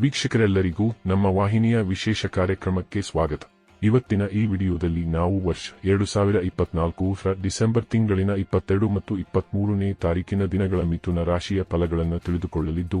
ವೀಕ್ಷಕರೆಲ್ಲರಿಗೂ ನಮ್ಮ ವಾಹಿನಿಯ ವಿಶೇಷ ಕಾರ್ಯಕ್ರಮಕ್ಕೆ ಸ್ವಾಗತ. ಇವತ್ತಿನ ಈ ವಿಡಿಯೋದಲ್ಲಿ ನಾವು ವರ್ಷ ಎರಡು ಸಾವಿರ ಇಪ್ಪತ್ನಾಲ್ಕು ಡಿಸೆಂಬರ್ ತಿಂಗಳಿನ ಇಪ್ಪತ್ತೆರಡು ಮತ್ತು ಇಪ್ಪತ್ಮೂರನೇ ತಾರೀಕಿನ ದಿನಗಳ ಮಿಥುನ ರಾಶಿಯ ಫಲಗಳನ್ನು ತಿಳಿದುಕೊಳ್ಳಲಿದ್ದು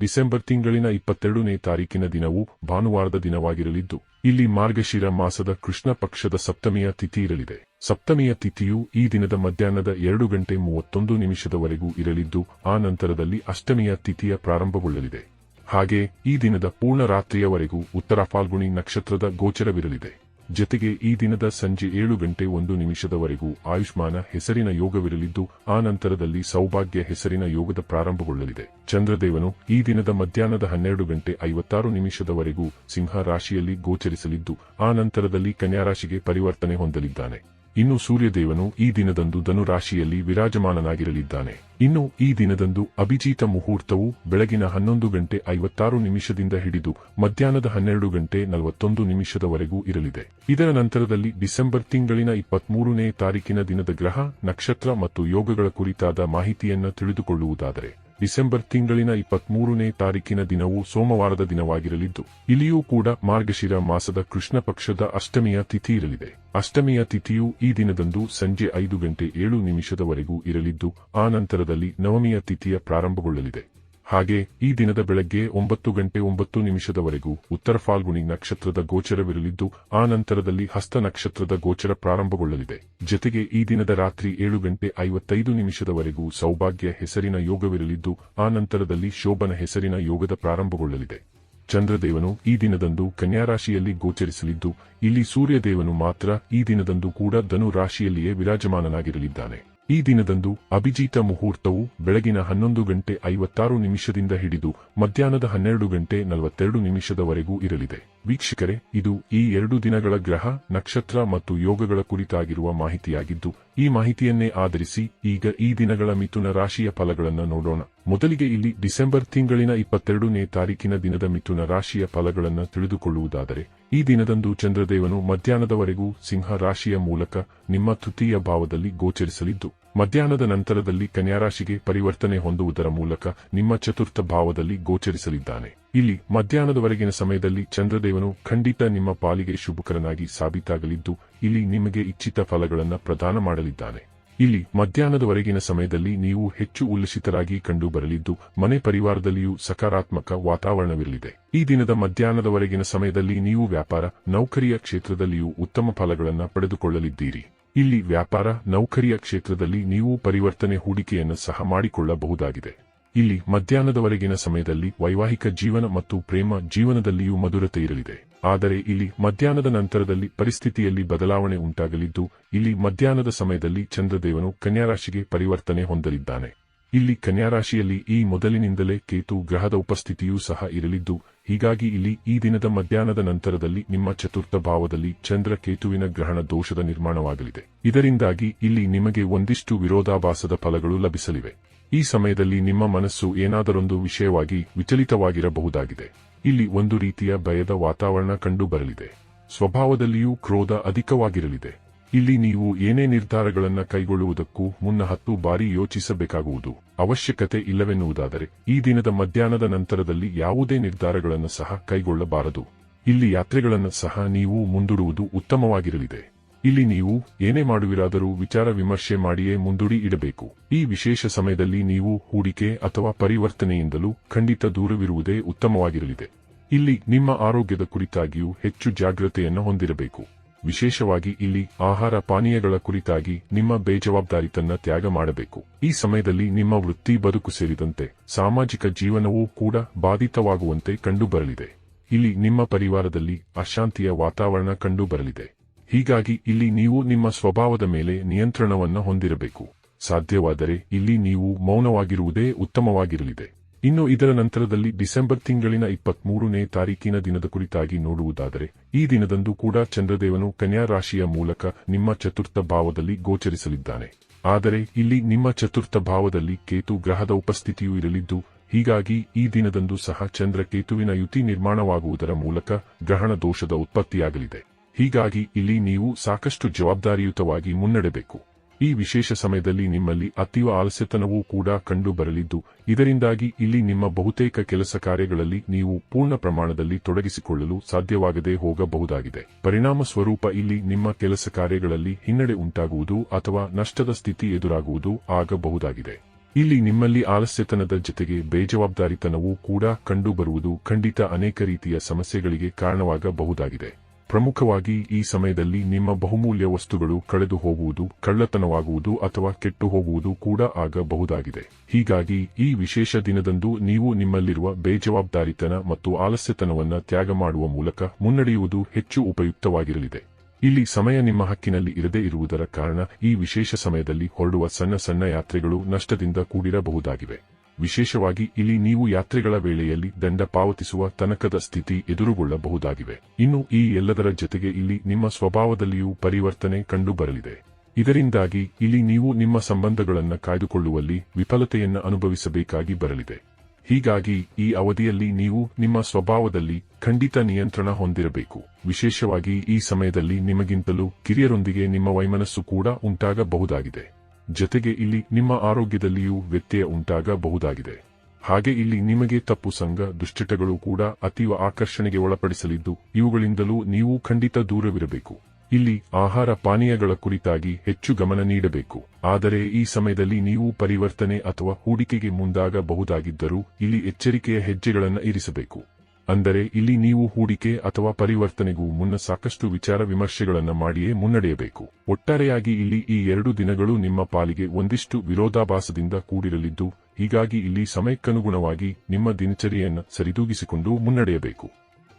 ಡಿಸೆಂಬರ್ ತಿಂಗಳಿನ ಇಪ್ಪತ್ತೆರಡನೇ ತಾರೀಕಿನ ದಿನವು ಭಾನುವಾರದ ದಿನವಾಗಿರಲಿದ್ದು, ಇಲ್ಲಿ ಮಾರ್ಗಶಿರ ಮಾಸದ ಕೃಷ್ಣ ಪಕ್ಷದ ಸಪ್ತಮಿಯ ತಿಥಿ ಇರಲಿದೆ. ಸಪ್ತಮಿಯ ತಿಥಿಯು ಈ ದಿನದ ಮಧ್ಯಾಹ್ನದ ಎರಡು ಗಂಟೆ ಮೂವತ್ತೊಂದು ನಿಮಿಷದವರೆಗೂ ಇರಲಿದ್ದು, ಆ ನಂತರದಲ್ಲಿ ಅಷ್ಟಮಿಯ ತಿಥಿಯ ಪ್ರಾರಂಭಗೊಳ್ಳಲಿದೆ. ಹಾಗೆ ಈ ದಿನದ ಪೂರ್ಣ ರಾತ್ರಿಯವರೆಗೂ ಉತ್ತರ ಫಾಲ್ಗುಣಿ ನಕ್ಷತ್ರದ ಗೋಚರವಿರಲಿದೆ. ಜೊತೆಗೆ ಈ ದಿನದ ಸಂಜೆ ಏಳು ಗಂಟೆ ಒಂದು ನಿಮಿಷದವರೆಗೂ ಆಯುಷ್ಮಾನ ಹೆಸರಿನ ಯೋಗವಿರಲಿದ್ದು, ಆ ನಂತರದಲ್ಲಿ ಸೌಭಾಗ್ಯ ಹೆಸರಿನ ಯೋಗದ ಪ್ರಾರಂಭಗೊಳ್ಳಲಿದೆ. ಚಂದ್ರದೇವನು ಈ ದಿನದ ಮಧ್ಯಾಹ್ನದ ಹನ್ನೆರಡು ಗಂಟೆ ಐವತ್ತಾರು ನಿಮಿಷದವರೆಗೂ ಸಿಂಹ ರಾಶಿಯಲ್ಲಿ ಗೋಚರಿಸಲಿದ್ದು, ಆ ನಂತರದಲ್ಲಿ ಕನ್ಯಾರಾಶಿಗೆ ಪರಿವರ್ತನೆ ಹೊಂದಲಿದ್ದಾನೆ. ಇನ್ನು ಸೂರ್ಯದೇವನು ಈ ದಿನದಂದು ಧನುರಾಶಿಯಲ್ಲಿ ವಿರಾಜಮಾನನಾಗಿರಲಿದ್ದಾನೆ. ಇನ್ನು ಈ ದಿನದಂದು ಅಭಿಜೀತ ಮುಹೂರ್ತವು ಬೆಳಗಿನ ಹನ್ನೊಂದು ಗಂಟೆ ಐವತ್ತಾರು ನಿಮಿಷದಿಂದ ಹಿಡಿದು ಮಧ್ಯಾಹ್ನದ ಹನ್ನೆರಡು ಗಂಟೆ ನಲವತ್ತೊಂದು ನಿಮಿಷದವರೆಗೂ ಇರಲಿದೆ. ಇದರ ನಂತರದಲ್ಲಿ ಡಿಸೆಂಬರ್ ತಿಂಗಳಿನ ಇಪ್ಪತ್ಮೂರನೇ ತಾರೀಕಿನ ದಿನದ ಗ್ರಹ, ನಕ್ಷತ್ರ ಮತ್ತು ಯೋಗಗಳ ಕುರಿತಾದ ಮಾಹಿತಿಯನ್ನು ತಿಳಿದುಕೊಳ್ಳುವುದಾದರೆ ಡಿಸೆಂಬರ್ ತಿಂಗಳಿನ ಇಪ್ಪತ್ಮೂರನೇ ತಾರೀಕಿನ ದಿನವು ಸೋಮವಾರದ ದಿನವಾಗಿರಲಿದ್ದು, ಇಲ್ಲಿಯೂ ಕೂಡ ಮಾರ್ಗಶಿರ ಮಾಸದ ಕೃಷ್ಣ ಪಕ್ಷದ ಅಷ್ಟಮಿಯ ತಿಥಿ ಇರಲಿದೆ. ಅಷ್ಟಮಿಯ ತಿಥಿಯು ಈ ದಿನದಂದು ಸಂಜೆ ಐದು ಗಂಟೆ ಏಳು ನಿಮಿಷದವರೆಗೂ ಇರಲಿದ್ದು, ಆ ನಂತರದಲ್ಲಿ ನವಮಿಯ ತಿಥಿಯ ಪ್ರಾರಂಭಗೊಳ್ಳಲಿದೆ. ಹಾಗೆ, ಈ ದಿನದ ಬೆಳಗ್ಗೆ ಒಂಬತ್ತು ಗಂಟೆ ಒಂಬತ್ತು ನಿಮಿಷದವರೆಗೂ ಉತ್ತರ ಫಾಲ್ಗುಣಿ ನಕ್ಷತ್ರದ ಗೋಚರವಿರಲಿದ್ದು, ಆ ನಂತರದಲ್ಲಿ ಹಸ್ತ ನಕ್ಷತ್ರದ ಗೋಚರ ಪ್ರಾರಂಭಗೊಳ್ಳಲಿದೆ. ಜೊತೆಗೆ ಈ ದಿನದ ರಾತ್ರಿ ಏಳು ಗಂಟೆ ಐವತ್ತೈದು ನಿಮಿಷದವರೆಗೂ ಸೌಭಾಗ್ಯ ಹೆಸರಿನ ಯೋಗವಿರಲಿದ್ದು, ಆ ನಂತರದಲ್ಲಿ ಶೋಭನ ಹೆಸರಿನ ಯೋಗದ ಪ್ರಾರಂಭಗೊಳ್ಳಲಿದೆ. ಚಂದ್ರದೇವನು ಈ ದಿನದಂದು ಕನ್ಯಾ ರಾಶಿಯಲ್ಲಿ ಗೋಚರಿಸಲಿದ್ದು, ಇಲ್ಲಿ ಸೂರ್ಯದೇವನು ಮಾತ್ರ ಈ ದಿನದಂದು ಕೂಡ ಧನು ರಾಶಿಯಲ್ಲಿಯೇ ವಿರಾಜಮಾನನಾಗಿರಲಿದ್ದಾನೆ. ಈ ದಿನದಂದು ಅಭಿಜಿತ ಮುಹೂರ್ತವು ಬೆಳಗಿನ ಹನ್ನೊಂದು ಗಂಟೆ ಐವತ್ತಾರು ನಿಮಿಷದಿಂದ ಹಿಡಿದು ಮಧ್ಯಾಹ್ನದ ಹನ್ನೆರಡು ಗಂಟೆ ನಲವತ್ತೆರಡು ನಿಮಿಷದವರೆಗೂ ಇರಲಿದೆ. ವೀಕ್ಷಕರೇ, ಇದು ಈ ಎರಡು ದಿನಗಳ ಗ್ರಹ, ನಕ್ಷತ್ರ ಮತ್ತು ಯೋಗಗಳ ಕುರಿತಾಗಿರುವ ಮಾಹಿತಿಯಾಗಿದ್ದು, ಈ ಮಾಹಿತಿಯನ್ನೇ ಆಧರಿಸಿ ಈಗ ಈ ದಿನಗಳ ಮಿಥುನ ರಾಶಿಯ ಫಲಗಳನ್ನು ನೋಡೋಣ. ಮೊದಲಿಗೆ ಇಲ್ಲಿ ಡಿಸೆಂಬರ್ ತಿಂಗಳಿನ ಇಪ್ಪತ್ತೆರಡನೇ ತಾರೀಕಿನ ದಿನದ ಮಿಥುನ ರಾಶಿಯ ಫಲಗಳನ್ನು ತಿಳಿದುಕೊಳ್ಳುವುದಾದರೆ, ಈ ದಿನದಂದು ಚಂದ್ರದೇವನು ಮಧ್ಯಾಹ್ನದವರೆಗೂ ಸಿಂಹ ರಾಶಿಯ ಮೂಲಕ ನಿಮ್ಮ ತೃತೀಯ ಭಾವದಲ್ಲಿ ಗೋಚರಿಸಲಿದ್ದು ಮಧ್ಯಾಹ್ನದ ನಂತರದಲ್ಲಿ ಕನ್ಯಾರಾಶಿಗೆ ಪರಿವರ್ತನೆ ಹೊಂದುವುದರ ಮೂಲಕ ನಿಮ್ಮ ಚತುರ್ಥ ಭಾವದಲ್ಲಿ ಗೋಚರಿಸಲಿದ್ದಾನೆ. ಇಲ್ಲಿ ಮಧ್ಯಾಹ್ನದವರೆಗಿನ ಸಮಯದಲ್ಲಿ ಚಂದ್ರದೇವನು ಖಂಡಿತ ನಿಮ್ಮ ಪಾಲಿಗೆ ಶುಭಕರನಾಗಿ ಸಾಬೀತಾಗಲಿದ್ದು, ಇಲ್ಲಿ ನಿಮಗೆ ಇಚ್ಛಿತ ಫಲಗಳನ್ನು ಪ್ರದಾನ ಮಾಡಲಿದ್ದಾನೆ. ಇಲ್ಲಿ ಮಧ್ಯಾಹ್ನದವರೆಗಿನ ಸಮಯದಲ್ಲಿ ನೀವು ಹೆಚ್ಚು ಉಲ್ಲಸಿತರಾಗಿ ಕಂಡುಬರಲಿದ್ದು, ಮನೆ ಪರಿವಾರದಲ್ಲಿಯೂ ಸಕಾರಾತ್ಮಕ ವಾತಾವರಣವಿರಲಿದೆ. ಈ ದಿನದ ಮಧ್ಯಾಹ್ನದವರೆಗಿನ ಸಮಯದಲ್ಲಿ ನೀವು ವ್ಯಾಪಾರ, ನೌಕರಿಯ ಕ್ಷೇತ್ರದಲ್ಲಿಯೂ ಉತ್ತಮ ಫಲಗಳನ್ನು ಪಡೆದುಕೊಳ್ಳಲಿದ್ದೀರಿ. ಇಲ್ಲಿ ವ್ಯಾಪಾರ, ನೌಕರಿಯ ಕ್ಷೇತ್ರದಲ್ಲಿ ನೀವು ಪರಿವರ್ತನೆ ಹೂಡಿಕೆಯನ್ನು ಸಹ ಮಾಡಿಕೊಳ್ಳಬಹುದಾಗಿದೆ. ಇಲ್ಲಿ ಮಧ್ಯಾಹ್ನದವರೆಗಿನ ಸಮಯದಲ್ಲಿ ವೈವಾಹಿಕ ಜೀವನ ಮತ್ತು ಪ್ರೇಮ ಜೀವನದಲ್ಲಿಯೂ ಮಧುರತೆ ಇರಲಿದೆ. ಆದರೆ ಇಲ್ಲಿ ಮಧ್ಯಾಹ್ನದ ನಂತರದಲ್ಲಿ ಪರಿಸ್ಥಿತಿಯಲ್ಲಿ ಬದಲಾವಣೆ ಉಂಟಾಗಲಿದ್ದು, ಇಲ್ಲಿ ಮಧ್ಯಾಹ್ನದ ಸಮಯದಲ್ಲಿ ಚಂದ್ರದೇವನು ಕನ್ಯಾರಾಶಿಗೆ ಪರಿವರ್ತನೆ ಹೊಂದಲಿದ್ದಾನೆ. ಇಲ್ಲಿ ಕನ್ಯಾರಾಶಿಯಲ್ಲಿ ಈ ಮೊದಲಿನಿಂದಲೇ ಕೇತು ಗ್ರಹದ ಉಪಸ್ಥಿತಿಯೂ ಸಹ ಇರಲಿದ್ದು ಹೀಗಾಗಿ ಇಲ್ಲಿ ಈ ದಿನದ ಮಧ್ಯಾಹ್ನದ ನಂತರದಲ್ಲಿ ನಿಮ್ಮ ಚತುರ್ಥ ಭಾವದಲ್ಲಿ ಚಂದ್ರ ಕೇತುವಿನ ಗ್ರಹಣ ದೋಷದ ನಿರ್ಮಾಣವಾಗಲಿದೆ. ಇದರಿಂದಾಗಿ ಇಲ್ಲಿ ನಿಮಗೆ ಒಂದಿಷ್ಟು ವಿರೋಧಾಭಾಸದ ಫಲಗಳು ಲಭಿಸಲಿವೆ. ಈ ಸಮಯದಲ್ಲಿ ನಿಮ್ಮ ಮನಸ್ಸು ಏನಾದರೊಂದು ವಿಷಯವಾಗಿ ವಿಚಲಿತವಾಗಿರಬಹುದಾಗಿದೆ. ಇಲ್ಲಿ ಒಂದು ರೀತಿಯ ಭಯದ ವಾತಾವರಣ ಕಂಡುಬರಲಿದೆ. ಸ್ವಭಾವದಲ್ಲಿಯೂ ಕ್ರೋಧ ಅಧಿಕವಾಗಿರಲಿದೆ. ಇಲ್ಲಿ ನೀವು ಏನೇ ನಿರ್ಧಾರಗಳನ್ನು ಕೈಗೊಳ್ಳುವುದಕ್ಕೂ ಮುನ್ನ ಹತ್ತು ಬಾರಿ ಯೋಚಿಸಬೇಕಾಗುವುದು. ಅವಶ್ಯಕತೆ ಇಲ್ಲವೆನ್ನುವುದಾದರೆ, ಈ ದಿನದ ಮಧ್ಯಾಹ್ನದ ನಂತರದಲ್ಲಿ ಯಾವುದೇ ನಿರ್ಧಾರಗಳನ್ನು ಸಹ ಕೈಗೊಳ್ಳಬಾರದು. ಇಲ್ಲಿ ಯಾತ್ರೆಗಳನ್ನು ಸಹ ನೀವು ಮುಂದೂಡುವುದು ಉತ್ತಮವಾಗಿರಲಿದೆ. ಇಲ್ಲಿ ನೀವು ಏನೇ ಮಾಡುವಿರಾದರೂ ವಿಚಾರ ವಿಮರ್ಶೆ ಮಾಡಿಯೇ ಮುಂದೂಡಿ ಇಡಬೇಕು. ಈ ವಿಶೇಷ ಸಮಯದಲ್ಲಿ ನೀವು ಹೂಡಿಕೆ ಅಥವಾ ಪರಿವರ್ತನೆಯಿಂದಲೂ ಖಂಡಿತ ದೂರವಿರುವುದೇ ಉತ್ತಮವಾಗಿರಲಿದೆ. ಇಲ್ಲಿ ನಿಮ್ಮ ಆರೋಗ್ಯದ ಕುರಿತಾಗಿಯೂ ಹೆಚ್ಚು ಜಾಗ್ರತೆಯನ್ನು ಹೊಂದಿರಬೇಕು. ವಿಶೇಷವಾಗಿ ಇಲ್ಲಿ ಆಹಾರ ಪಾನೀಯಗಳ ಕುರಿತಾಗಿ ನಿಮ್ಮ ಬೇಜವಾಬ್ದಾರಿತನ ತ್ಯಾಗ ಮಾಡಬೇಕು. ಈ ಸಮಯದಲ್ಲಿ ನಿಮ್ಮ ವೃತ್ತಿ ಬದುಕು ಸೇರಿದಂತೆ ಸಾಮಾಜಿಕ ಜೀವನವೂ ಕೂಡ ಬಾಧಿತವಾಗುವಂತೆ ಕಂಡುಬರಲಿದೆ. ಇಲ್ಲಿ ನಿಮ್ಮ ಪರಿವಾರದಲ್ಲಿ ಅಶಾಂತಿಯ ವಾತಾವರಣ ಕಂಡುಬರಲಿದೆ. ಹೀಗಾಗಿ ಇಲ್ಲಿ ನೀವು ನಿಮ್ಮ ಸ್ವಭಾವದ ಮೇಲೆ ನಿಯಂತ್ರಣವನ್ನು ಹೊಂದಿರಬೇಕು. ಸಾಧ್ಯವಾದರೆ ಇಲ್ಲಿ ನೀವು ಮೌನವಾಗಿರುವುದೇ ಉತ್ತಮವಾಗಿರಲಿದೆ. ಇನ್ನು ಇದರ ನಂತರದಲ್ಲಿ ಡಿಸೆಂಬರ್ ತಿಂಗಳಿನ ಇಪ್ಪತ್ಮೂರನೇ ತಾರೀಕಿನ ದಿನದ ಕುರಿತಾಗಿ ನೋಡುವುದಾದರೆ, ಈ ದಿನದಂದು ಕೂಡ ಚಂದ್ರದೇವನು ಕನ್ಯಾ ರಾಶಿಯ ಮೂಲಕ ನಿಮ್ಮ ಚತುರ್ಥ ಭಾವದಲ್ಲಿ ಗೋಚರಿಸಲಿದ್ದಾನೆ. ಆದರೆ ಇಲ್ಲಿ ನಿಮ್ಮ ಚತುರ್ಥ ಭಾವದಲ್ಲಿ ಕೇತು ಗ್ರಹದ ಉಪಸ್ಥಿತಿಯೂ ಇರಲಿದ್ದು, ಹೀಗಾಗಿ ಈ ದಿನದಂದು ಸಹ ಚಂದ್ರ ಕೇತುವಿನ ಯುತಿ ನಿರ್ಮಾಣವಾಗುವುದರ ಮೂಲಕ ಗ್ರಹಣ ದೋಷದ ಉತ್ಪತ್ತಿಯಾಗಲಿದೆ. ಹೀಗಾಗಿ ಇಲ್ಲಿ ನೀವು ಸಾಕಷ್ಟು ಜವಾಬ್ದಾರಿಯುತವಾಗಿ ಮುನ್ನಡೆಬೇಕು. ಈ ವಿಶೇಷ ಸಮಯದಲ್ಲಿ ನಿಮ್ಮಲ್ಲಿ ಅತೀವ ಆಲಸ್ಯತನವೂ ಕೂಡ ಕಂಡು ಬರಲಿದ್ದು ಇದರಿಂದಾಗಿ ಇಲ್ಲಿ ನಿಮ್ಮ ಬಹುತೇಕ ಕೆಲಸ ಕಾರ್ಯಗಳಲ್ಲಿ ನೀವು ಪೂರ್ಣ ಪ್ರಮಾಣದಲ್ಲಿ ತೊಡಗಿಸಿಕೊಳ್ಳಲು ಸಾಧ್ಯವಾಗದೇ ಹೋಗಬಹುದಾಗಿದೆ. ಪರಿಣಾಮ ಸ್ವರೂಪ ಇಲ್ಲಿ ನಿಮ್ಮ ಕೆಲಸ ಕಾರ್ಯಗಳಲ್ಲಿ ಹಿನ್ನಡೆ ಉಂಟಾಗುವುದು ಅಥವಾ ನಷ್ಟದ ಸ್ಥಿತಿ ಎದುರಾಗುವುದು ಆಗಬಹುದಾಗಿದೆ. ಇಲ್ಲಿ ನಿಮ್ಮಲ್ಲಿ ಆಲಸ್ಯತನದ ಜೊತೆಗೆ ಬೇಜವಾಬ್ದಾರಿತನವೂ ಕೂಡ ಕಂಡುಬರುವುದು ಖಂಡಿತ ಅನೇಕ ರೀತಿಯ ಸಮಸ್ಯೆಗಳಿಗೆ ಕಾರಣವಾಗಬಹುದಾಗಿದೆ. ಪ್ರಮುಖವಾಗಿ ಈ ಸಮಯದಲ್ಲಿ ನಿಮ್ಮ ಬಹುಮೂಲ್ಯ ವಸ್ತುಗಳು ಕಳೆದು ಹೋಗುವುದು, ಕಳ್ಳತನವಾಗುವುದು ಅಥವಾ ಕೆಟ್ಟು ಹೋಗುವುದು ಕೂಡ ಆಗಬಹುದಾಗಿದೆ. ಹೀಗಾಗಿ, ಈ ವಿಶೇಷ ದಿನದಂದು ನೀವು ನಿಮ್ಮಲ್ಲಿರುವ ಬೇಜವಾಬ್ದಾರಿತನ ಮತ್ತು ಆಲಸ್ಯತನವನ್ನು ತ್ಯಾಗ ಮಾಡುವ ಮೂಲಕ ಮುನ್ನಡೆಯುವುದು ಹೆಚ್ಚು ಉಪಯುಕ್ತವಾಗಿರಲಿದೆ. ಇಲ್ಲಿ ಸಮಯ ನಿಮ್ಮ ಹಕ್ಕಿನಲ್ಲಿ ಇರದೇ ಇರುವುದರ ಕಾರಣ ಈ ವಿಶೇಷ ಸಮಯದಲ್ಲಿ ಹೊರಡುವ ಸಣ್ಣ ಸಣ್ಣ ಯಾತ್ರೆಗಳು ನಷ್ಟದಿಂದ ಕೂಡಿರಬಹುದಾಗಿವೆ. ವಿಶೇಷವಾಗಿ ಇಲ್ಲಿ ನೀವು ಯಾತ್ರೆಗಳ ವೇಳೆಯಲ್ಲಿ ದಂಡ ಪಾವತಿಸುವ ತನಕದ ಸ್ಥಿತಿ ಎದುರುಗೊಳ್ಳಬಹುದಾಗಿವೆ. ಇನ್ನು ಈ ಎಲ್ಲದರ ಜೊತೆಗೆ ಇಲ್ಲಿ ನಿಮ್ಮ ಸ್ವಭಾವದಲ್ಲಿಯೂ ಪರಿವರ್ತನೆ ಕಂಡುಬರಲಿದೆ. ಇದರಿಂದಾಗಿ ಇಲ್ಲಿ ನೀವು ನಿಮ್ಮ ಸಂಬಂಧಗಳನ್ನು ಕಾಯ್ದುಕೊಳ್ಳುವಲ್ಲಿ ವಿಫಲತೆಯನ್ನು ಅನುಭವಿಸಬೇಕಾಗಿ ಬರಲಿದೆ. ಹೀಗಾಗಿ ಈ ಅವಧಿಯಲ್ಲಿ ನೀವು ನಿಮ್ಮ ಸ್ವಭಾವದಲ್ಲಿ ಖಂಡಿತ ನಿಯಂತ್ರಣ ಹೊಂದಿರಬೇಕು. ವಿಶೇಷವಾಗಿ ಈ ಸಮಯದಲ್ಲಿ ನಿಮಗಿಂತಲೂ ಕಿರಿಯರೊಂದಿಗೆ ನಿಮ್ಮ ವೈಮನಸ್ಸು ಕೂಡ ಉಂಟಾಗಬಹುದಾಗಿದೆ. ಜೊತೆಗೆ ಇಲ್ಲಿ ನಿಮ್ಮ ಆರೋಗ್ಯದಲ್ಲಿಯೂ ವ್ಯತ್ಯಯ ಉಂಟಾಗಬಹುದಾಗಿದೆ. ಹಾಗೆ ಇಲ್ಲಿ ನಿಮಗೆ ತಪ್ಪು ಸಂಘ, ದುಶ್ಚಟಗಳು ಕೂಡ ಅತೀವ ಆಕರ್ಷಣೆಗೆ ಒಳಪಡಿಸಲಿದ್ದು, ಇವುಗಳಿಂದಲೂ ನೀವು ಖಂಡಿತ ದೂರವಿರಬೇಕು. ಇಲ್ಲಿ ಆಹಾರ ಪಾನೀಯಗಳ ಕುರಿತಾಗಿ ಹೆಚ್ಚು ಗಮನ ನೀಡಬೇಕು. ಆದರೆ ಈ ಸಮಯದಲ್ಲಿ ನೀವು ಪರಿವರ್ತನೆ ಅಥವಾ ಹೂಡಿಕೆಗೆ ಮುಂದಾಗಬಹುದಾಗಿದ್ದರೂ ಇಲ್ಲಿ ಎಚ್ಚರಿಕೆಯ ಹೆಜ್ಜೆಗಳನ್ನು ಇರಿಸಬೇಕು. ಅಂದರೆ ಇಲ್ಲಿ ನೀವು ಹೂಡಿಕೆ ಅಥವಾ ಪರಿವರ್ತನೆಗೂ ಮುನ್ನ ಸಾಕಷ್ಟು ವಿಚಾರ ವಿಮರ್ಶೆಗಳನ್ನು ಮಾಡಿಯೇ ಮುನ್ನಡೆಯಬೇಕು. ಒಟ್ಟಾರೆಯಾಗಿ ಇಲ್ಲಿ ಈ ಎರಡು ದಿನಗಳು ನಿಮ್ಮ ಪಾಲಿಗೆ ಒಂದಿಷ್ಟು ವಿರೋಧಾಭಾಸದಿಂದ ಕೂಡಿರಲಿದ್ದು, ಹೀಗಾಗಿ ಇಲ್ಲಿ ಸಮಯಕ್ಕನುಗುಣವಾಗಿ ನಿಮ್ಮ ದಿನಚರಿಯನ್ನು ಸರಿದೂಗಿಸಿಕೊಂಡು ಮುನ್ನಡೆಯಬೇಕು.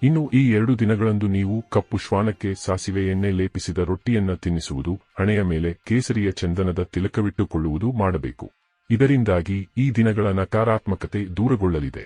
ಇನ್ನು ಈ ಎರಡು ದಿನಗಳಂದು ನೀವು ಕಪ್ಪು ಶ್ವಾನಕ್ಕೆ ಸಾಸಿವೆ ಎಣ್ಣೆ ಲೇಪಿಸಿದ ರೊಟ್ಟಿಯನ್ನ ತಿನ್ನಿಸುವುದು, ಹಣೆಯ ಮೇಲೆ ಕೇಸರಿಯ ಚಂದನದ ತಿಲಕವಿಟ್ಟುಕೊಳ್ಳುವುದು ಮಾಡಬೇಕು. ಇದರಿಂದಾಗಿ ಈ ದಿನಗಳ ನಕಾರಾತ್ಮಕತೆ ದೂರಗೊಳ್ಳಲಿದೆ.